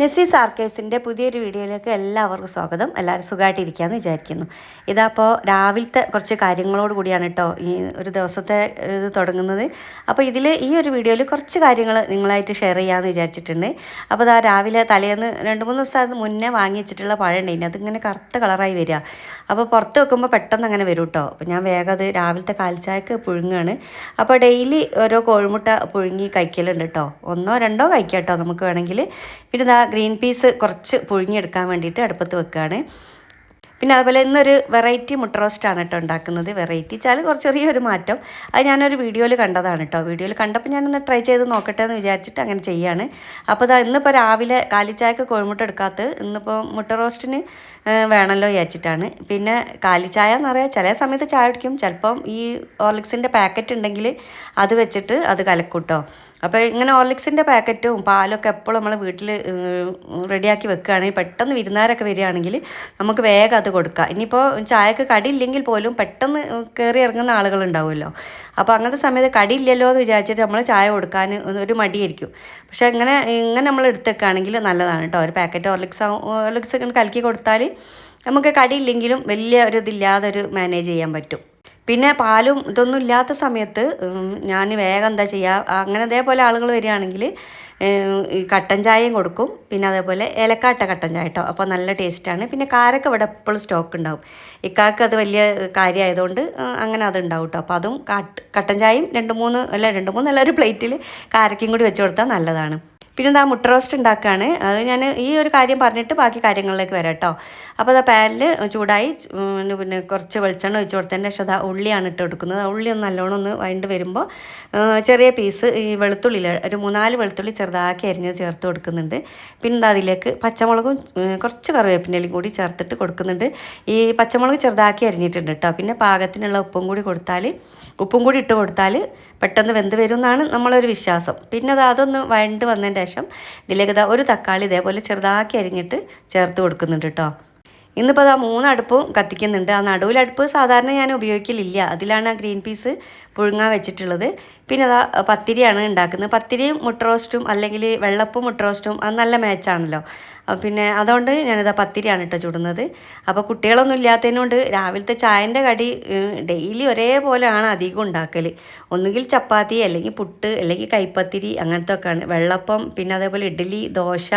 നെസീസ് സാർക്കേസിന്റെ പുതിയൊരു വീഡിയോയിലേക്ക് എല്ലാവർക്കും സ്വാഗതം. എല്ലാവരും സുഖമായിട്ടിരിക്കുകയെന്ന് വിചാരിക്കുന്നു. ഇതപ്പോൾ രാവിലത്തെ കുറച്ച് കാര്യങ്ങളോട് കൂടിയാണ് കേട്ടോ ഈ ഒരു ദിവസത്തെ ഇത് തുടങ്ങുന്നത്. അപ്പോൾ ഇതിൽ ഈ ഒരു വീഡിയോയിൽ കുറച്ച് കാര്യങ്ങൾ നിങ്ങളായിട്ട് ഷെയർ ചെയ്യാമെന്ന് വിചാരിച്ചിട്ടുണ്ട്. അപ്പോൾ ഇതാ രാവിലെ തലേന്ന് രണ്ട് മൂന്ന് ദിവസം അത് മുന്നേ വാങ്ങി വെച്ചിട്ടുള്ള പഴം ഉണ്ടായിന് അതിങ്ങനെ കറുത്ത കളറായി വരിക. അപ്പോൾ പുറത്ത് വെക്കുമ്പോൾ പെട്ടെന്ന് അങ്ങനെ വരും കേട്ടോ. അപ്പോൾ ഞാൻ വേഗം അത് രാവിലത്തെ കാൽച്ചായക്ക് പുഴുങ്ങുകയാണ് അപ്പോൾ ഡെയിലി ഓരോ കോഴിമുട്ട പുഴുങ്ങി കഴിക്കലുണ്ട് കേട്ടോ. ഒന്നോ രണ്ടോ കഴിക്കാം കേട്ടോ നമുക്ക് വേണമെങ്കിൽ പിന്നെ ഗ്രീൻ പീസ് കുറച്ച് പുഴുങ്ങിയെടുക്കാൻ വേണ്ടിയിട്ട് അടുപ്പത്ത് വെക്കുകയാണ്. പിന്നെ അതുപോലെ ഇന്നൊരു വെറൈറ്റി മുട്ട റോസ്റ്റാണ് കേട്ടോ ഉണ്ടാക്കുന്നത്. വെറൈറ്റി വെച്ചാൽ കുറച്ച് ചെറിയൊരു മാറ്റം. അത് ഞാനൊരു വീഡിയോയിൽ കണ്ടതാണ് കേട്ടോ. വീഡിയോയിൽ കണ്ടപ്പോൾ ഞാനൊന്ന് ട്രൈ ചെയ്ത് നോക്കട്ടെ എന്ന് വിചാരിച്ചിട്ട് അങ്ങനെ ചെയ്യാണ്. അപ്പോൾ ഇതാ ഇന്നിപ്പോൾ രാവിലെ കാലിച്ചായക്ക് കോഴിമുട്ട എടുക്കാത്ത ഇന്നിപ്പോൾ മുട്ട റോസ്റ്റിന് വേണമല്ലോ വിചാരിച്ചിട്ടാണ്. പിന്നെ കാലിച്ചായ എന്ന് പറയാം ചില സമയത്ത് ചായ കുടിക്കും. ചിലപ്പം ഈ ഓർലിക്സിന്റെ പാക്കറ്റ് ഉണ്ടെങ്കിൽ അത് വെച്ചിട്ട് അത് കലക്കൂട്ടോ അപ്പോൾ ഇങ്ങനെ ഓർലിക്സിന്റെ പാക്കറ്റും പാലൊക്കെ എപ്പോഴും നമ്മൾ വീട്ടിൽ റെഡിയാക്കി വെക്കുകയാണെങ്കിൽ പെട്ടെന്ന് വിരുന്നാരൊക്കെ വരികയാണെങ്കിൽ നമുക്ക് വേഗം അത് കൊടുക്കാം. ഇനിയിപ്പോൾ ചായക്ക് കടിയില്ലെങ്കിൽ പോലും പെട്ടെന്ന് കയറി ഇറങ്ങുന്ന ആളുകളുണ്ടാവുമല്ലോ. അപ്പോൾ അങ്ങനത്തെ സമയത്ത് കടി ഇല്ലല്ലോ എന്ന് വിചാരിച്ചിട്ട് നമ്മൾ ചായ കൊടുക്കാൻ ഒരു മടിയായിരിക്കും. പക്ഷേ ഇങ്ങനെ ഇങ്ങനെ നമ്മൾ എടുത്തേക്കാണെങ്കിൽ നല്ലതാണ് കേട്ടോ. ഒരു പാക്കറ്റ് ഓർലിക്സ് ഓർലിക്സ് കലക്കി കൊടുത്താൽ നമുക്ക് കടിയില്ലെങ്കിലും വലിയ ഒരു ഇതില്ലാതെ ഒരു മാനേജ് ചെയ്യാൻ പറ്റും. പിന്നെ പാലും ഇതൊന്നും ഇല്ലാത്ത സമയത്ത് ഞാൻ വേഗം എന്താ ചെയ്യുക അങ്ങനെ അതേപോലെ ആളുകൾ വരികയാണെങ്കിൽ കട്ടൻ ചായയും കൊടുക്കും. പിന്നെ അതേപോലെ ഏലക്കാട്ട കട്ടൻ ചായ കേട്ടോ അപ്പോൾ നല്ല ടേസ്റ്റാണ് പിന്നെ കാരൊക്കെ ഇവിടെ എപ്പോഴും സ്റ്റോക്ക് ഉണ്ടാവും. ഇക്കാക്ക് അത് വലിയ കാര്യമായതുകൊണ്ട് അങ്ങനെ അത് ഉണ്ടാവും കേട്ടോ അപ്പോൾ അതും കട്ടൻ ചായയും രണ്ട് മൂന്ന് അല്ല രണ്ട് മൂന്ന് അല്ല ഒരു പ്ലേറ്റിൽ കാരക്കയും കൂടി വെച്ച് കൊടുത്താൽ നല്ലതാണ്. പിന്നെ എന്താ മുട്ട റോസ്റ്റ് ഉണ്ടാക്കുകയാണ് അത് ഞാൻ ഈ ഒരു കാര്യം പറഞ്ഞിട്ട് ബാക്കി കാര്യങ്ങളിലേക്ക് വരാം കേട്ടോ അപ്പോൾ അതാ പാനിൽ ചൂടായി പിന്നെ കുറച്ച് വെളിച്ചെണ്ണ ഒഴിച്ച് കൊടുത്തതിന്റെ ശേഷം അതാ ഉള്ളിയാണ് ഇട്ട് കൊടുക്കുന്നത്. ഉള്ളി ഒന്ന് നല്ലോണം ഒന്ന് വഴണ്ട് വരുമ്പോൾ ചെറിയ പീസ് ഈ വെളുത്തുള്ളി ഒരു മൂന്നാൽ വെളുത്തുള്ളി ചെറുതാക്കി അരിഞ്ഞ് ചേർത്ത് കൊടുക്കുന്നുണ്ട്. പിന്നെ അതിലേക്ക് പച്ചമുളകും കുറച്ച് കറിവേപ്പിന്റെലും കൂടി ചേർത്തിട്ട് കൊടുക്കുന്നുണ്ട്. ഈ പച്ചമുളക് ചെറുതാക്കി അരിഞ്ഞിട്ടുണ്ട് കേട്ടോ പിന്നെ പാകത്തിനുള്ള ഉപ്പും കൂടി കൊടുത്താൽ ഉപ്പും കൂടി ഇട്ട് കൊടുത്താൽ പെട്ടെന്ന് വെന്ത് വരും എന്നാണ് നമ്മളൊരു വിശ്വാസം. പിന്നെ അത് അതൊന്ന് വഴണ്ട് വന്നതിന്റെ ശേഷം ഇതിലേക്ക് ഇതാ ഒരു തക്കാളി ഇതേപോലെ ചെറുതാക്കി അരിഞ്ഞിട്ട് ചേർത്ത് കൊടുക്കുന്നുണ്ട് കേട്ടോ. ഇന്നിപ്പോൾ അത് ആ മൂന്നടുപ്പും കത്തിക്കുന്നുണ്ട്. ആ നടുവിലടുപ്പ് സാധാരണ ഞാൻ ഉപയോഗിക്കലില്ല. അതിലാണ് ആ ഗ്രീൻ പീസ് പുഴുങ്ങാൻ വെച്ചിട്ടുള്ളത്. പിന്നെ അതാ പത്തിരിയാണ് ഉണ്ടാക്കുന്നത്. പത്തിരിയും മുട്ട റോസ്റ്റും അല്ലെങ്കിൽ വെള്ളപ്പും മുട്ട റോസ്റ്റും അത് നല്ല മാച്ചാണല്ലോ പിന്നെ അതുകൊണ്ട് ഞാനിതാ പത്തിരിയാണ് കേട്ടോ ചുടുന്നത്. അപ്പോൾ കുട്ടികളൊന്നും ഇല്ലാത്തതിനോണ്ട് രാവിലത്തെ ചായന്റെ കടി ഡെയിലി ഒരേപോലെയാണ് അധികം ഉണ്ടാക്കൽ ഒന്നുകിൽ ചപ്പാത്തി അല്ലെങ്കിൽ പുട്ട് അല്ലെങ്കിൽ കൈപ്പത്തിരി അങ്ങനത്തെ ഒക്കെയാണ് വെള്ളപ്പം പിന്നെ അതേപോലെ ഇഡ്ഡലി ദോശ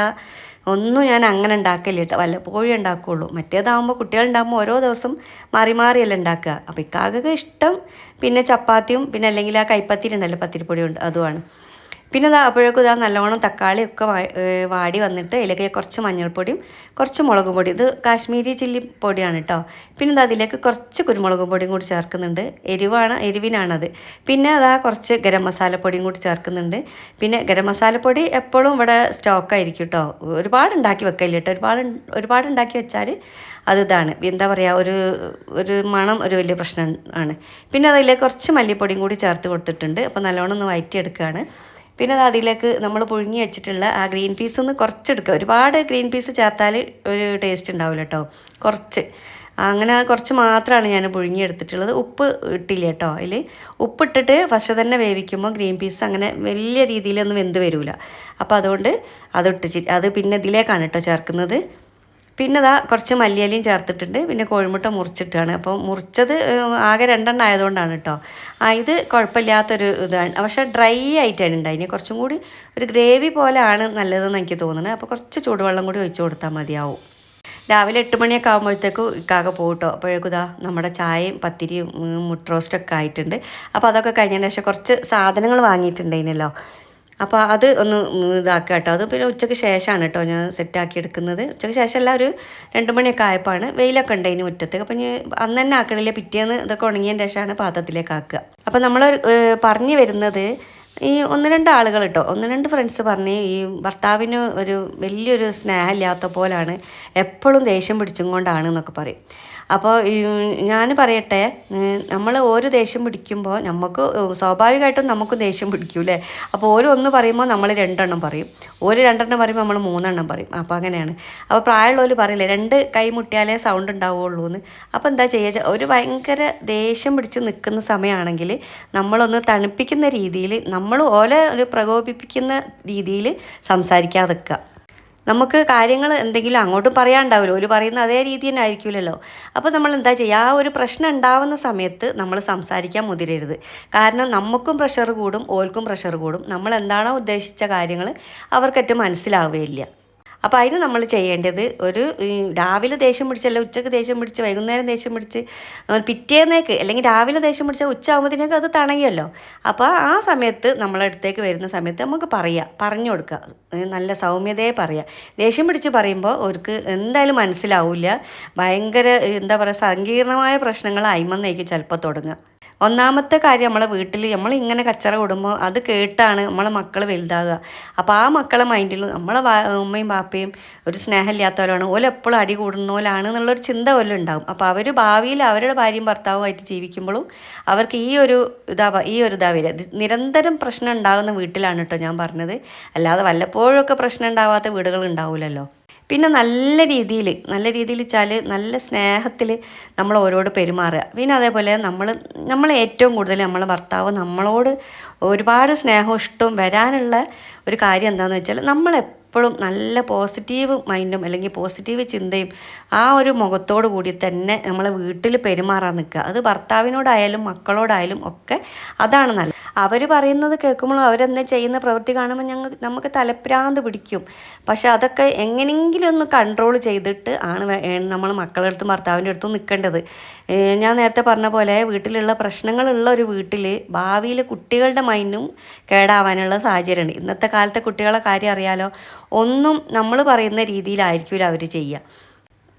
ഒന്നും ഞാൻ അങ്ങനെ ഉണ്ടാക്കില്ല കേട്ടോ. വല്ലപ്പോഴും ഉണ്ടാക്കുകയുള്ളൂ മറ്റേതാകുമ്പോൾ കുട്ടികളുണ്ടാകുമ്പോൾ ഓരോ ദിവസം മാറി മാറിയല്ല ഉണ്ടാക്കുക. അപ്പോൾ ഇക്കാകൊക്കെ ഇഷ്ടം പിന്നെ ചപ്പാത്തിയും പിന്നെ അല്ലെങ്കിൽ ആ കൈപ്പത്തിരി ഉണ്ടല്ലോ പത്തിരിപ്പൊടി ഉണ്ട് അതുമാണ്. പിന്നെ ഇതാ അപ്പോഴേക്കും ഇതാ നല്ലോണം തക്കാളിയൊക്കെ വാടി വന്നിട്ട് അതിലേക്ക് കുറച്ച് മഞ്ഞൾപ്പൊടിയും കുറച്ച് മുളക് പൊടി. ഇത് കാശ്മീരി ചില്ലി പൊടിയാണ് കേട്ടോ പിന്നെ ഇത് അതിലേക്ക് കുറച്ച് കുരുമുളക് പൊടിയും കൂടി ചേർക്കുന്നുണ്ട്. എരിവാണ് എരിവിനാണത്. പിന്നെ അതാ കുറച്ച് ഗരം മസാലപ്പൊടിയും കൂടി ചേർക്കുന്നുണ്ട്. പിന്നെ ഗരം മസാലപ്പൊടി എപ്പോഴും ഇവിടെ സ്റ്റോക്കായിരിക്കും കേട്ടോ ഒരുപാട് ഉണ്ടാക്കി വെക്കില്ല കേട്ടോ ഒരുപാട് ഒരുപാട് ഉണ്ടാക്കി വെച്ചാൽ അത് ഇതാണ്. എന്താ പറയുക ഒരു ഒരു മണം ഒരു വലിയ പ്രശ്നം ആണ്. പിന്നെ അതിലേക്ക് കുറച്ച് മല്ലിപ്പൊടിയും കൂടി ചേർത്ത് കൊടുത്തിട്ടുണ്ട്. അപ്പോൾ നല്ലോണം ഒന്ന് വയറ്റിയെടുക്കുകയാണ് പിന്നെ അത് അതിലേക്ക് നമ്മൾ പുഴുങ്ങി വെച്ചിട്ടുള്ള ആ ഗ്രീൻ പീസ് ഒന്ന് കുറച്ചെടുക്കുക. ഒരുപാട് ഗ്രീൻ പീസ് ചേർത്താൽ ഒരു ടേസ്റ്റ് ഉണ്ടാവില്ല കേട്ടോ കുറച്ച്. അങ്ങനെ കുറച്ച് മാത്രമാണ് ഞാൻ പുഴുങ്ങിയെടുത്തിട്ടുള്ളത് ഉപ്പ് ഇട്ടില്ല കേട്ടോ അതിൽ ഉപ്പിട്ടിട്ട് ഫസ്റ്റ് തന്നെ വേവിക്കുമ്പോൾ ഗ്രീൻ പീസ് അങ്ങനെ വലിയ രീതിയിലൊന്നും വെന്ത് വരില്ല അപ്പോൾ അതുകൊണ്ട് അതിട്ട് അത് പിന്നെ ഇതിലേക്കാണ് കേട്ടോ ചേർക്കുന്നത്. പിന്നെ ഇതാ കുറച്ച് മല്ലിയലയും ചേർത്തിട്ടുണ്ട്. പിന്നെ കോഴിമുട്ട മുറിച്ചിട്ടാണ്. അപ്പോൾ മുറിച്ചത് ആകെ രണ്ടെണ്ണം ആയതുകൊണ്ടാണ് കേട്ടോ ആ ഇത് കുഴപ്പമില്ലാത്തൊരു ഇതാണ്. പക്ഷേ ഡ്രൈ ആയിട്ടാണ് ഉണ്ടായിന് കുറച്ചും കൂടി ഒരു ഗ്രേവി പോലെയാണ് നല്ലതെന്ന് എനിക്ക് തോന്നുന്നത്. അപ്പോൾ കുറച്ച് ചൂടുവെള്ളം കൂടി ഒഴിച്ചു കൊടുത്താൽ മതിയാവും. രാവിലെ എട്ട് മണിയൊക്കെ ആകുമ്പോഴത്തേക്കും ഇക്കാക പോകട്ടോ അപ്പോഴേക്കും ഇതാ നമ്മുടെ ചായയും പത്തിരിയും മുട്ട റോസ്റ്റൊക്കെ ആയിട്ടുണ്ട്. അപ്പോൾ അതൊക്കെ കഴിഞ്ഞതിന് ശേഷം കുറച്ച് സാധനങ്ങൾ വാങ്ങിയിട്ടുണ്ടായിരുന്നല്ലോ. അപ്പോൾ അത് ഒന്ന് ഇതാക്കുക കേട്ടോ അത് പിന്നെ ഉച്ചയ്ക്ക് ശേഷമാണ് കേട്ടോ ഞാൻ സെറ്റാക്കി എടുക്കുന്നത്. ഉച്ചയ്ക്ക് ശേഷമല്ല ഒരു രണ്ട് മണിയൊക്കെ ആയപ്പോഴാണ് വെയിലൊക്കെ ഉണ്ട് അതിന് മുറ്റത്ത് അപ്പം ഇനി അന്ന് തന്നെ ആക്കണില്ല? പിറ്റേന്ന് ഇതൊക്കെ ഉണങ്ങിയതിന് ശേഷമാണ് പാത്രത്തിലേക്ക് ആക്കുക. അപ്പോൾ നമ്മൾ പറഞ്ഞു വരുന്നത് ഈ ഒന്ന് രണ്ട് ആളുകൾ കേട്ടോ ഒന്ന് രണ്ട് ഫ്രണ്ട്സ് പറഞ്ഞ് ഈ ഭർത്താവിന് ഒരു വലിയൊരു സ്നേഹമില്ലാത്ത പോലാണ് എപ്പോഴും ദേഷ്യം പിടിച്ചും കൊണ്ടാണ് എന്നൊക്കെ പറയും. അപ്പോൾ ഞാൻ പറയട്ടെ നമ്മൾ ഓരോ ദേഷ്യം പിടിക്കുമ്പോൾ നമുക്ക് സ്വാഭാവികമായിട്ടും നമുക്ക് ദേഷ്യം പിടിക്കൂലേ അപ്പോൾ ഓരോ ഒന്ന് പറയുമ്പോൾ നമ്മൾ രണ്ടെണ്ണം പറയും. ഓരോ രണ്ടെണ്ണം പറയുമ്പോൾ നമ്മൾ മൂന്നെണ്ണം പറയും. അപ്പോൾ അങ്ങനെയാണ്. അപ്പോൾ പ്രായമുള്ളവർ പറയില്ലേ രണ്ട് കൈ മുട്ടിയാലേ സൗണ്ട് ഉണ്ടാവുള്ളൂ എന്ന്. അപ്പോൾ എന്താ ചെയ്യുക ഒരു ഭയങ്കര ദേഷ്യം പിടിച്ച് നിൽക്കുന്ന സമയമാണെങ്കിൽ നമ്മളൊന്ന് തണുപ്പിക്കുന്ന രീതിയിൽ നമ്മൾ ഓലെ ഒരു പ്രകോപിപ്പിക്കുന്ന രീതിയിൽ സംസാരിക്കാതെ നിൽക്കുക. നമുക്ക് കാര്യങ്ങൾ എന്തെങ്കിലും അങ്ങോട്ടും പറയാണ്ടാവില്ല ഒരു പറയുന്ന അതേ രീതി തന്നെ ആയിരിക്കില്ലല്ലോ അപ്പോൾ നമ്മൾ എന്താ ചെയ്യുക ആ ഒരു പ്രശ്നം ഉണ്ടാവുന്ന സമയത്ത് നമ്മൾ സംസാരിക്കാൻ മുതിരരുത്. കാരണം നമുക്കും പ്രഷർ കൂടും ഓൽക്കും പ്രഷർ കൂടും. നമ്മൾ എന്താണോ ഉദ്ദേശിച്ച കാര്യങ്ങൾ അവർക്കറ്റ് മനസ്സിലാവുകയില്ല അപ്പോൾ അതിന് നമ്മൾ ചെയ്യേണ്ടത് ഒരു രാവിലെ ദേഷ്യം പിടിച്ചല്ല ഉച്ചയ്ക്ക് ദേഷ്യം പിടിച്ച് വൈകുന്നേരം ദേഷ്യം പിടിച്ച് പിറ്റേന്നേക്ക് അല്ലെങ്കിൽ രാവിലെ ദേഷ്യം പിടിച്ചാൽ ഉച്ച ആകുമ്പോഴത്തേക്ക് അത് തണയല്ലോ അപ്പോൾ ആ സമയത്ത് നമ്മളടുത്തേക്ക് വരുന്ന സമയത്ത് നമുക്ക് പറയാം പറഞ്ഞു കൊടുക്കുക നല്ല സൗമ്യതയെ പറയാം. ദേഷ്യം പിടിച്ച് പറയുമ്പോൾ അവർക്ക് എന്തായാലും മനസ്സിലാവില്ല ഭയങ്കര എന്താ പറയുക സങ്കീർണമായ പ്രശ്നങ്ങൾ അയിമെന്നായിരിക്കും ചിലപ്പോൾ തുടങ്ങുക ഒന്നാമത്തെ കാര്യം നമ്മളെ വീട്ടിൽ നമ്മൾ ഇങ്ങനെ കച്ചറ കൂടുമ്പോൾ അത് കേട്ടാണ് നമ്മളെ മക്കൾ വലുതാകുക അപ്പോൾ ആ മക്കളെ മൈൻഡിൽ നമ്മളെ ഉമ്മയും പാപ്പയും ഒരു സ്നേഹമില്ലാത്തവരാണ്. ഓല എപ്പോഴും അടി കൂടുന്നോലാണ് എന്നുള്ളൊരു ചിന്ത പോലും ഉണ്ടാകും അപ്പോൾ അവർ ഭാവിയിൽ അവരുടെ ഭാര്യയും ഭർത്താവുമായിട്ട് ജീവിക്കുമ്പോഴും അവർക്ക് ഈ ഒരു ഇതാ ഈ ഒരു ഇതാ വരിക. നിരന്തരം പ്രശ്നം ഉണ്ടാകുന്ന വീട്ടിലാണ് കേട്ടോ ഞാൻ പറഞ്ഞത്. അല്ലാതെ വല്ലപ്പോഴൊക്കെ പ്രശ്നം ഉണ്ടാവാത്ത വീടുകൾ ഉണ്ടാവില്ലല്ലോ പിന്നെ നല്ല രീതിയിൽ നല്ല രീതിയിൽ വെച്ചാൽ നല്ല സ്നേഹത്തിൽ നമ്മൾ ഓരോട് പെരുമാറുക. പിന്നെ അതേപോലെ നമ്മൾ നമ്മൾ ഏറ്റവും കൂടുതൽ നമ്മളെ ഭർത്താവ് നമ്മളോട് ഒരുപാട് സ്നേഹവും ഇഷ്ടവും വരാനുള്ള ഒരു കാര്യം എന്താണെന്ന് വെച്ചാൽ നമ്മളെപ്പോഴും നല്ല പോസിറ്റീവ് മൈൻഡും അല്ലെങ്കിൽ പോസിറ്റീവ് ചിന്തയും ആ ഒരു മുഖത്തോടു കൂടി തന്നെ നമ്മളെ വീട്ടിൽ പെരുമാറാൻ നിൽക്കുക. അത് ഭർത്താവിനോടായാലും മക്കളോടായാലും ഒക്കെ അതാണ് നല്ലത്. അവർ പറയുന്നത് കേൾക്കുമ്പോൾ അവരെന്നെ ചെയ്യുന്ന പ്രവൃത്തി കാണുമ്പോൾ ഞങ്ങൾ നമുക്ക് തലപ്രാന്ത് പിടിക്കും. പക്ഷെ അതൊക്കെ എങ്ങനെയെങ്കിലും ഒന്ന് കൺട്രോൾ ചെയ്തിട്ട് ആണ് നമ്മൾ മക്കളുടെ അടുത്തും ഭർത്താവിന്റെ അടുത്തും നിൽക്കേണ്ടത്. ഞാൻ നേരത്തെ പറഞ്ഞ പോലെ വീട്ടിലുള്ള പ്രശ്നങ്ങളുള്ള ഒരു വീട്ടിൽ ഭാവിയിൽ കുട്ടികളുടെ മൈൻഡും കേടാവാനുള്ള സാഹചര്യമുണ്ട്. ഇന്നത്തെ കാലത്തെ കുട്ടികളെ കാര്യം അറിയാലോ ഒന്നും നമ്മൾ പറയുന്ന രീതിയിലായിരിക്കില്ല അവർ ചെയ്യുക.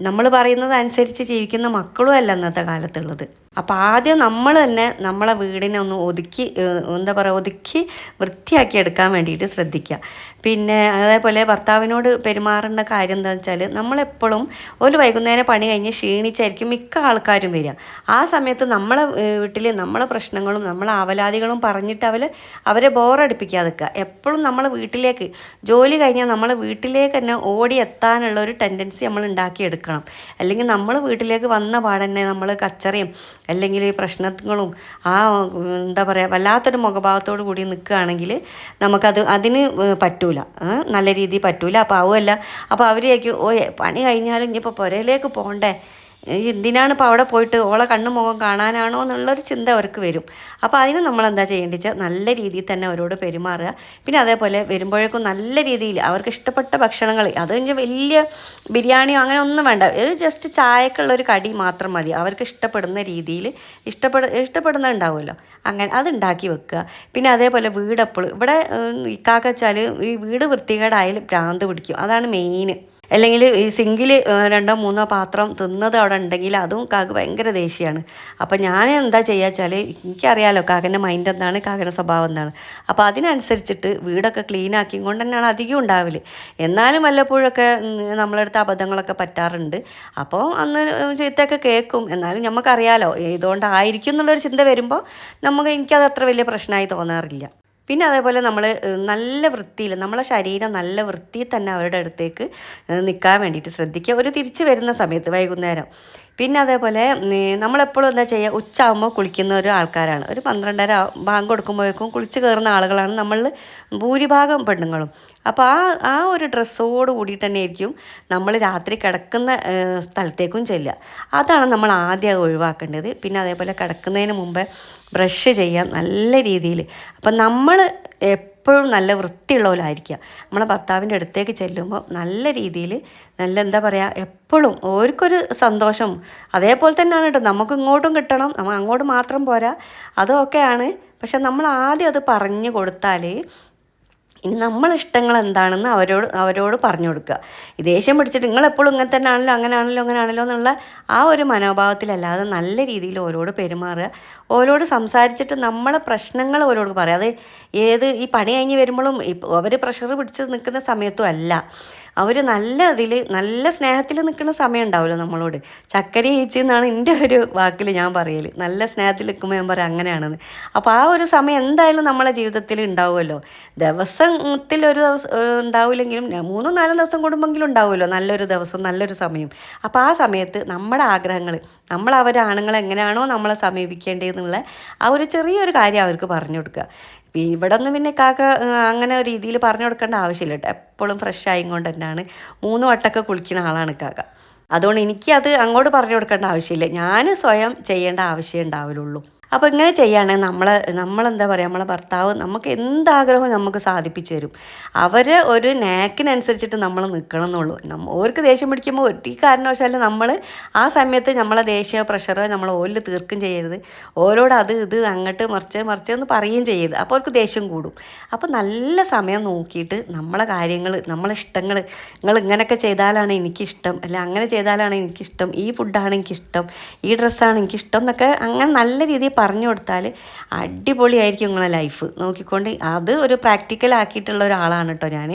നമ്മൾ പറയുന്നത് അനുസരിച്ച് ജീവിക്കുന്ന മക്കളും അല്ല ഇന്നത്തെ കാലത്തുള്ളത്. അപ്പോൾ ആദ്യം നമ്മൾ തന്നെ നമ്മളെ വീടിനെ ഒന്ന് ഒതുക്കി എന്താ പറയുക ഒതുക്കി വൃത്തിയാക്കി എടുക്കാൻ വേണ്ടിയിട്ട് ശ്രദ്ധിക്കുക. പിന്നെ അതേപോലെ ഭർത്താവിനോട് പെരുമാറേണ്ട കാര്യം എന്താ വെച്ചാൽ നമ്മളെപ്പോഴും ഒരു വൈകുന്നേരം പണി കഴിഞ്ഞ് ക്ഷീണിച്ചായിരിക്കും മിക്ക ആൾക്കാരും വരിക. ആ സമയത്ത് നമ്മളെ വീട്ടിൽ നമ്മളെ പ്രശ്നങ്ങളും നമ്മളെ ആവലാതികളും പറഞ്ഞിട്ട് അവർ അവരെ ബോറടിപ്പിക്കാതെ നിൽക്കുക. എപ്പോഴും നമ്മളെ വീട്ടിലേക്ക് ജോലി കഴിഞ്ഞാൽ നമ്മളെ വീട്ടിലേക്ക് തന്നെ ഓടി എത്താനുള്ള ഒരു ടെൻഡൻസി നമ്മൾ ഉണ്ടാക്കിയെടുക്കണം. അല്ലെങ്കിൽ നമ്മൾ വീട്ടിലേക്ക് വന്ന പാടന്നെ നമ്മൾ കച്ചറയും അല്ലെങ്കിൽ പ്രശ്നങ്ങളും ആ എന്താ പറയുക വല്ലാത്തൊരു മുഖഭാവത്തോടു കൂടി നിൽക്കുകയാണെങ്കിൽ നമുക്കത് അതിന് പറ്റൂല. നല്ല രീതിയിൽ പറ്റൂല. അപ്പോൾ ആവുമല്ല അപ്പോൾ അവരേക്ക് ഓ പണി കഴിഞ്ഞാലും ഇനിയിപ്പോൾ പുരയിലേക്ക് പോകണ്ടേ എന്തിനാണ് ഇപ്പോൾ അവിടെ പോയിട്ട് ഓളെ കണ്ണു മുഖം കാണാനാണോ എന്നുള്ളൊരു ചിന്ത അവർക്ക് വരും. അപ്പോൾ അതിന് നമ്മൾ എന്താ ചെയ്യേണ്ടത്? വെച്ചാൽ നല്ല രീതിയിൽ തന്നെ അവരോട് പെരുമാറുക. പിന്നെ അതേപോലെ വരുമ്പോഴേക്കും നല്ല രീതിയിൽ അവർക്ക് ഇഷ്ടപ്പെട്ട ഭക്ഷണങ്ങൾ അത് വലിയ ബിരിയാണിയോ അങ്ങനെ ഒന്നും വേണ്ട. ഒരു ജസ്റ്റ് ചായക്കുള്ള ഒരു കടി മാത്രം മതി. അവർക്ക് ഇഷ്ടപ്പെടുന്ന രീതിയിൽ ഇഷ്ടപ്പെട ഇഷ്ടപ്പെടുന്നുണ്ടാവുമല്ലോ അങ്ങനെ അത് ഉണ്ടാക്കി വെക്കുക. പിന്നെ അതേപോലെ വീടെപ്പോഴും ഇവിടെ ഇക്കാക്കെച്ചാൽ ഈ വീട് വൃത്തികേടായാലും ഭ്രാന്ത് പിടിക്കും. അതാണ് മെയിൻ അല്ലെങ്കിൽ ഈ സിങ്കിൽ രണ്ടോ മൂന്നോ പാത്രം തിന്നത് അവിടെ ഉണ്ടെങ്കിൽ അതും കാക്ക് ഭയങ്കര ദേഷ്യമാണ് അപ്പം ഞാൻ എന്താ ചെയ്യുക വെച്ചാൽ എനിക്കറിയാലോ കാക്കന്റെ മൈൻഡ് എന്താണ് കാക്കന്റെ സ്വഭാവം എന്താണ്. അപ്പോൾ അതിനനുസരിച്ചിട്ട് വീടൊക്കെ ക്ലീൻ ആക്കിയും കൊണ്ട് തന്നെയാണ് അധികം ഉണ്ടാവില്ല എന്നാലും വല്ലപ്പോഴൊക്കെ നമ്മളെടുത്ത് അബദ്ധങ്ങളൊക്കെ പറ്റാറുണ്ട്. അപ്പോൾ അന്ന് ചീത്തയൊക്കെ കേൾക്കും. എന്നാലും നമുക്കറിയാലോ ഇതുകൊണ്ടായിരിക്കും എന്നുള്ളൊരു ചിന്ത വരുമ്പോൾ നമുക്ക് എനിക്കത് അത്ര വലിയ പ്രശ്നമായി തോന്നാറില്ല. പിന്നെ അതേപോലെ നമ്മൾ നല്ല വൃത്തിയിൽ നമ്മളെ ശരീരം നല്ല വൃത്തിയിൽ തന്നെ അവരുടെ അടുത്തേക്ക് നിൽക്കാൻ വേണ്ടിയിട്ട് ശ്രദ്ധിക്കുക. ഒരു തിരിച്ചു വരുന്ന സമയത്ത് വൈകുന്നേരം. പിന്നെ അതേപോലെ നമ്മളെപ്പോഴും എന്താ ചെയ്യുക ഉച്ചയാകുമ്പോൾ കുളിക്കുന്ന ഒരു ആൾക്കാരാണ്. ഒരു പന്ത്രണ്ടര ബാങ്ക് കൊടുക്കുമ്പോഴേക്കും കുളിച്ച് കയറുന്ന ആളുകളാണ് നമ്മൾ ഭൂരിഭാഗം പെണ്ണുങ്ങളും. അപ്പോൾ ആ ആ ഒരു ഡ്രസ്സോട് കൂടി തന്നെ ആയിരിക്കും നമ്മൾ രാത്രി കിടക്കുന്ന സ്ഥലത്തേക്കും ചെല്ലുക. അതാണ് നമ്മൾ ആദ്യം ഒഴിവാക്കേണ്ടത്. പിന്നെ അതേപോലെ കിടക്കുന്നതിന് മുമ്പ് ബ്രഷ് ചെയ്യാം നല്ല രീതിയിൽ. അപ്പം നമ്മൾ എപ്പോഴും നല്ല വൃത്തിയുള്ളവരായിരിക്കുക. നമ്മളെ ഭർത്താവിന്റെ അടുത്തേക്ക് ചെല്ലുമ്പോൾ നല്ല രീതിയിൽ നല്ല എന്താ പറയുക എപ്പോഴും ഓർക്കൊരു സന്തോഷം. അതേപോലെ തന്നെയാണ് കേട്ടോ നമുക്ക് ഇങ്ങോട്ടും കിട്ടണം നമ്മൾ അങ്ങോട്ട് മാത്രം പോരാ. അതൊക്കെയാണ് പക്ഷെ നമ്മൾ ആദ്യം അത് പറഞ്ഞു കൊടുത്താൽ ഇനി നമ്മളെ ഇഷ്ടങ്ങൾ എന്താണെന്ന് അവരോട് അവരോട് പറഞ്ഞു കൊടുക്കുക ഈ ദേഷ്യം പിടിച്ചിട്ട് നിങ്ങളെപ്പോഴും ഇങ്ങനെ തന്നെ ആണല്ലോ അങ്ങനെ ആണല്ലോ അങ്ങനെ ആണല്ലോ എന്നുള്ള ആ ഒരു മനോഭാവത്തിലല്ലാതെ നല്ല രീതിയിൽ ഓരോട് പെരുമാറുക. ഓരോട് സംസാരിച്ചിട്ട് നമ്മളെ പ്രശ്നങ്ങൾ ഓരോട് പറയുക അത് ഏത് ഈ പണി കഴിഞ്ഞ് വരുമ്പോഴും അവർ പ്രഷർ പിടിച്ച് നിൽക്കുന്ന സമയത്തും അല്ല. അവർ നല്ല അതിൽ നല്ല സ്നേഹത്തിൽ നിൽക്കുന്ന സമയം ഉണ്ടാവില്ല നമ്മളോട്. ചക്കര ചേച്ചി എന്നാണ് എന്റെ ഒരു വാക്കിൽ ഞാൻ പറയൽ നല്ല സ്നേഹത്തിൽ നിൽക്കുമ്പോൾ ഞാൻ പറയാം അങ്ങനെയാണെന്ന്. അപ്പോൾ ആ ഒരു സമയം എന്തായാലും നമ്മളെ ജീവിതത്തിൽ ഉണ്ടാവുമല്ലോ. ദിവസത്തിൽ ഒരു ദിവസം ഉണ്ടാവില്ലെങ്കിലും മൂന്നും നാലും ദിവസം കൂടുമ്പോഴെങ്കിലും ഉണ്ടാവുമല്ലോ നല്ലൊരു ദിവസം നല്ലൊരു സമയം. അപ്പോൾ ആ സമയത്ത് നമ്മുടെ ആഗ്രഹങ്ങൾ നമ്മൾ അവരാണുങ്ങൾ എങ്ങനെയാണോ നമ്മളെ സമീപിക്കേണ്ടതെന്നുള്ള ആ ഒരു ചെറിയൊരു കാര്യം അവർക്ക് പറഞ്ഞു കൊടുക്കുക. ഇവിടെ പിന്നെ കാക്ക അങ്ങനെ രീതിയിൽ പറഞ്ഞു കൊടുക്കേണ്ട ആവശ്യമില്ല കേട്ടോ. എപ്പോഴും ഫ്രഷ് ആയിക്കൊണ്ട് തന്നെയാണ്. മൂന്ന് വട്ടമൊക്കെ കുളിക്കുന്ന ആളാണ് കാക്ക. അതുകൊണ്ട് എനിക്കത് അങ്ങോട്ട് പറഞ്ഞു കൊടുക്കേണ്ട ആവശ്യമില്ല. ഞാൻ സ്വയം ചെയ്യേണ്ട ആവശ്യമേ ഉണ്ടാവുള്ളൂ അപ്പോൾ ഇങ്ങനെ ചെയ്യുകയാണെങ്കിൽ നമ്മൾ നമ്മളെന്താ പറയുക നമ്മളെ ഭർത്താവ് നമുക്ക് എന്താഗ്രഹവും നമുക്ക് സാധിപ്പിച്ചു തരും. അവർ ഒരു നാക്കിനനുസരിച്ചിട്ട് നമ്മൾ നിൽക്കണം എന്നുള്ളൂ നമ്മ ഓർക്ക് ദേഷ്യം പിടിക്കുമ്പോൾ ഒരു കാരണവശാലും നമ്മൾ ആ സമയത്ത് നമ്മളെ ദേഷ്യ പ്രഷറോ നമ്മൾ ഓരിൽ തീർക്കും ചെയ്യരുത്. ഓരോട് അത് ഇത് അങ്ങോട്ട് മറിച്ച് മറിച്ച് എന്ന് പറയുകയും ചെയ്യരുത്. അപ്പോൾ അവർക്ക് ദേഷ്യം കൂടും. അപ്പോൾ നല്ല സമയം നോക്കിയിട്ട് നമ്മളെ കാര്യങ്ങൾ നമ്മളെ ഇഷ്ടങ്ങൾ നിങ്ങൾ ഇങ്ങനെയൊക്കെ ചെയ്താലാണ് എനിക്കിഷ്ടം അല്ല അങ്ങനെ ചെയ്താലാണ് എനിക്കിഷ്ടം ഈ ഫുഡാണ് എനിക്കിഷ്ടം ഈ ഡ്രസ്സാണ് എനിക്കിഷ്ടം എന്നൊക്കെ അങ്ങനെ നല്ല രീതിയിൽ പറഞ്ഞു കൊടുത്താൽ അടിപൊളിയായിരിക്കും നിങ്ങളെ ലൈഫ് നോക്കിക്കൊണ്ട് അത് ഒരു പ്രാക്ടിക്കൽ ആക്കിയിട്ടുള്ള ഒരാളാണ് കേട്ടോ ഞാൻ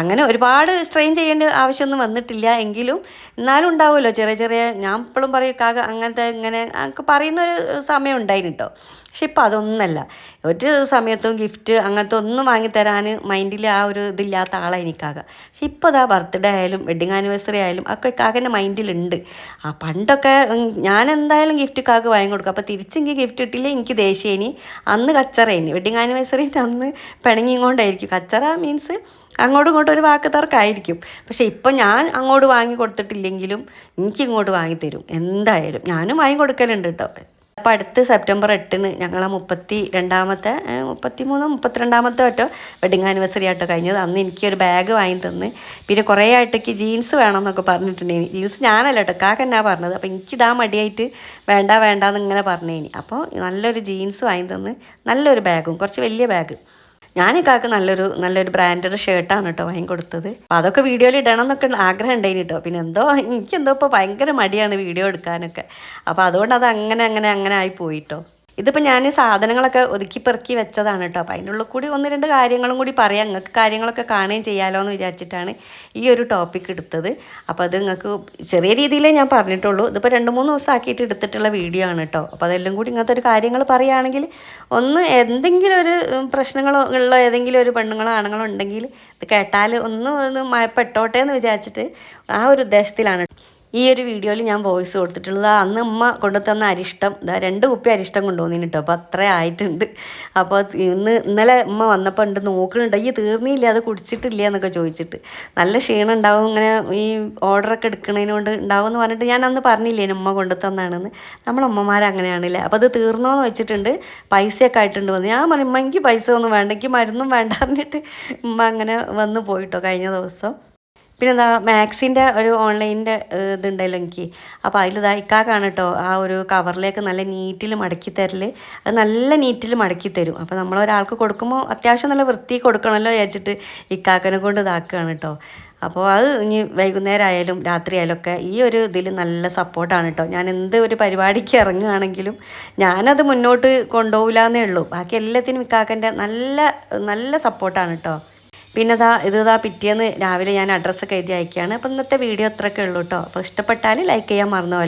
അങ്ങനെ ഒരുപാട് സ്ട്രെയിൻ ചെയ്യേണ്ട ആവശ്യമൊന്നും വന്നിട്ടില്ല. എങ്കിലും എന്നാലും ഉണ്ടാവുമല്ലോ. ചെറിയ ചെറിയ ഞാൻ ഇപ്പോഴും പറയും കാക അങ്ങനത്തെ ഇങ്ങനെ ഒക്കെ പറയുന്ന ഒരു സമയം ഉണ്ടായിരുന്നു കേട്ടോ പക്ഷെ ഇപ്പം അതൊന്നല്ല. ഒരു സമയത്തും ഗിഫ്റ്റ് അങ്ങനത്തെ ഒന്നും വാങ്ങിത്തരാൻ മൈൻഡിൽ ആ ഒരു ഇതില്ലാത്ത ആളാണ് എനിക്കാക പക്ഷെ ഇപ്പോൾ അതാ ബർത്ത്ഡേ ആയാലും വെഡിങ് ആനിവേഴ്സറി ആയാലും ഒക്കെ കാക്കന്റെ മൈൻഡിലുണ്ട് ആ പണ്ടൊക്കെ ഞാൻ എന്തായാലും ഗിഫ്റ്റ് കാക്ക് വാങ്ങി കൊടുക്കും അപ്പോൾ തിരിച്ചെങ്കിൽ ഗിഫ്റ്റ് കിട്ടില്ല എനിക്ക് ദേഷ്യേനി. അന്ന് കച്ചറേനി. വെഡിങ് ആനിവേഴ്സറിന്റെ അന്ന് പിണങ്ങിങ്ങോണ്ടായിരിക്കും. കച്ചറ മീൻസ് അങ്ങോട്ടും ഇങ്ങോട്ടും ഒരു വാക്ക് തർക്കമായിരിക്കും പക്ഷെ ഇപ്പം ഞാൻ അങ്ങോട്ട് വാങ്ങി കൊടുത്തിട്ടില്ലെങ്കിലും എനിക്ക് ഇങ്ങോട്ട് വാങ്ങിത്തരും എന്തായാലും ഞാനും വാങ്ങി കൊടുക്കലുണ്ട് കേട്ടോ അപ്പോൾ അടുത്ത് സെപ്റ്റംബർ എട്ടിന് ഞങ്ങളെ മുപ്പത്തി രണ്ടാമത്തെ മുപ്പത്തി മൂന്നോ മുപ്പത്തിരണ്ടാമത്തെ ഒറ്റോ വെഡിങ് ആനിവേഴ്സറി ആയിട്ടോ കഴിഞ്ഞത്. അന്ന് എനിക്കൊരു ബാഗ് വാങ്ങി തന്ന്. പിന്നെ കുറേ ആയിട്ടേക്ക് ജീൻസ് വേണമെന്നൊക്കെ പറഞ്ഞിട്ടുണ്ടെങ്കിൽ ജീൻസ് ഞാനല്ല കേട്ടോ കാക്ക എന്നാ പറഞ്ഞത്? അപ്പോൾ എനിക്കിടാൻ മടിയായിട്ട് വേണ്ട വേണ്ട എന്നിങ്ങനെ പറഞ്ഞേനി. അപ്പോൾ നല്ലൊരു ജീൻസ് വാങ്ങി തന്ന്. നല്ലൊരു ബാഗും കുറച്ച് വലിയ ബാഗ് ഞാൻ ഇക്കാക്ക് നല്ലൊരു നല്ലൊരു ബ്രാൻഡഡ് ഷർട്ടാണ് കേട്ടോ വാങ്ങി കൊടുത്തത്. അപ്പം അതൊക്കെ വീഡിയോയിൽ ഇടണം എന്നൊക്കെ ആഗ്രഹം ഉണ്ടായിന് കേട്ടോ പിന്നെ എന്തോ എനിക്കെന്തോ ഇപ്പോൾ ഭയങ്കര മടിയാണ് വീഡിയോ എടുക്കാനൊക്കെ. അപ്പോൾ അതുകൊണ്ട് അത് അങ്ങനെ അങ്ങനെ അങ്ങനെ ആയി പോയിട്ടോ ഇതിപ്പോൾ ഞാൻ സാധനങ്ങളൊക്കെ ഒതുക്കി പെറുക്കി വെച്ചതാണ് കേട്ടോ. അപ്പോൾ അതിന്റെ ഉള്ളിൽ കൂടി ഒന്ന് രണ്ട് കാര്യങ്ങളും കൂടി പറയാം. നിങ്ങൾക്ക് കാര്യങ്ങളൊക്കെ കാണുകയും ചെയ്യാമല്ലോ എന്ന് വിചാരിച്ചിട്ടാണ് ഈ ഒരു ടോപ്പിക് എടുത്തത്. അപ്പോൾ അത് നിങ്ങൾക്ക് ചെറിയ രീതിയിലേ ഞാൻ പറഞ്ഞിട്ടുള്ളൂ. ഇതിപ്പോൾ രണ്ട് മൂന്ന് ദിവസം ആക്കിയിട്ട് എടുത്തിട്ടുള്ള വീഡിയോ ആണ് കേട്ടോ. അപ്പോൾ അതെല്ലാം കൂടി ഇങ്ങനത്തെ ഒരു കാര്യങ്ങൾ പറയുകയാണെങ്കിൽ ഒന്ന് എന്തെങ്കിലും ഒരു പ്രശ്നങ്ങളോ ഉള്ള ഏതെങ്കിലും ഒരു പെണ്ണുങ്ങളോ ആണുങ്ങളോ ഉണ്ടെങ്കിൽ ഇത് കേട്ടാൽ ഒന്ന് ഒന്ന് മയപ്പെട്ടോട്ടെ എന്ന് വിചാരിച്ചിട്ട് ആ ഒരു ഉദ്ദേശത്തിലാണ്. ഈ ഒരു വീഡിയോയിൽ ഞാൻ വോയിസ് കൊടുത്തിട്ടുള്ളത് അന്ന് ഉമ്മ കൊണ്ടുതന്ന അരിഷ്ടം ഇതാ രണ്ട് കുപ്പി അരിഷ്ടം കൊണ്ടുവന്നിന് കേട്ടോ അപ്പോൾ അത്ര ആയിട്ടുണ്ട്. അപ്പോൾ ഇന്ന് ഇന്നലെ ഉമ്മ വന്നപ്പോൾ ഉണ്ട് നോക്കുന്നുണ്ട് ഈ തീർന്നില്ല അത് കുടിച്ചിട്ടില്ല എന്നൊക്കെ ചോദിച്ചിട്ട്. നല്ല ക്ഷീണം ഉണ്ടാവും ഇങ്ങനെ ഈ ഓർഡറൊക്കെ എടുക്കുന്നതിനോണ്ട് ഉണ്ടാവും എന്ന് പറഞ്ഞിട്ട് ഞാൻ അന്ന് പറഞ്ഞില്ലേ ഉമ്മ കൊണ്ടുതന്നാണെന്ന് നമ്മളമ്മമാർ അങ്ങനെയാണല്ലേ. അപ്പോൾ അത് തീർന്നോന്ന് വെച്ചിട്ടുണ്ട് പൈസയൊക്കെ ആയിട്ടുണ്ട് വന്ന്. ഞാൻ പറഞ്ഞു ഉമ്മ എനിക്ക് പൈസ ഒന്നും വേണ്ട എനിക്ക് മരുന്നും വേണ്ട പറഞ്ഞിട്ട് ഉമ്മ അങ്ങനെ വന്ന് പോയിട്ടോ കഴിഞ്ഞ ദിവസം. പിന്നെ എന്താ മാക്സിന്റെ ഒരു ഓൺലൈനിന്റെ ഇതുണ്ടല്ലോ എനിക്ക്. അപ്പോൾ അതിൽ ഇക്കാക്കാണ് കേട്ടോ ആ ഒരു കവറിലേക്ക് നല്ല നീറ്റിൽ മടക്കി തരൽ അത് നല്ല നീറ്റിൽ മടക്കി തരും. അപ്പോൾ നമ്മൾ ഒരാൾക്ക് കൊടുക്കുമ്പോൾ അത്യാവശ്യം നല്ല വൃത്തി കൊടുക്കണമല്ലോ വിചാരിച്ചിട്ട് ഇക്കാക്കനെ കൊണ്ട് ഇതാക്കുകയാണ് കേട്ടോ അപ്പോൾ അത് ഇനി വൈകുന്നേരം ആയാലും രാത്രി ആയാലും ഒക്കെ ഈ ഒരു ഇതിൽ നല്ല സപ്പോർട്ടാണ് കേട്ടോ ഞാൻ എന്ത് ഒരു പരിപാടിക്ക് ഇറങ്ങുകയാണെങ്കിലും ഞാനത് മുന്നോട്ട് കൊണ്ടുപോകില്ല എന്നേ ഉള്ളൂ. ബാക്കി എല്ലാത്തിനും ഇക്കാക്കന്റെ നല്ല നല്ല സപ്പോർട്ടാണ് കേട്ടോ പിന്നെ ഇതാ ഇത് ഇതാ പിറ്റേന്ന് രാവിലെ ഞാൻ അഡ്രസ്സൊക്കെ എഴുതി അയക്കുകയാണ് അപ്പോൾ ഇന്നത്തെ വീഡിയോ അത്രയൊക്കെ ഉള്ളൂ കേട്ടോ അപ്പോൾ ഇഷ്ടപ്പെട്ടാൽ ലൈക്ക് ചെയ്യാൻ മറന്നു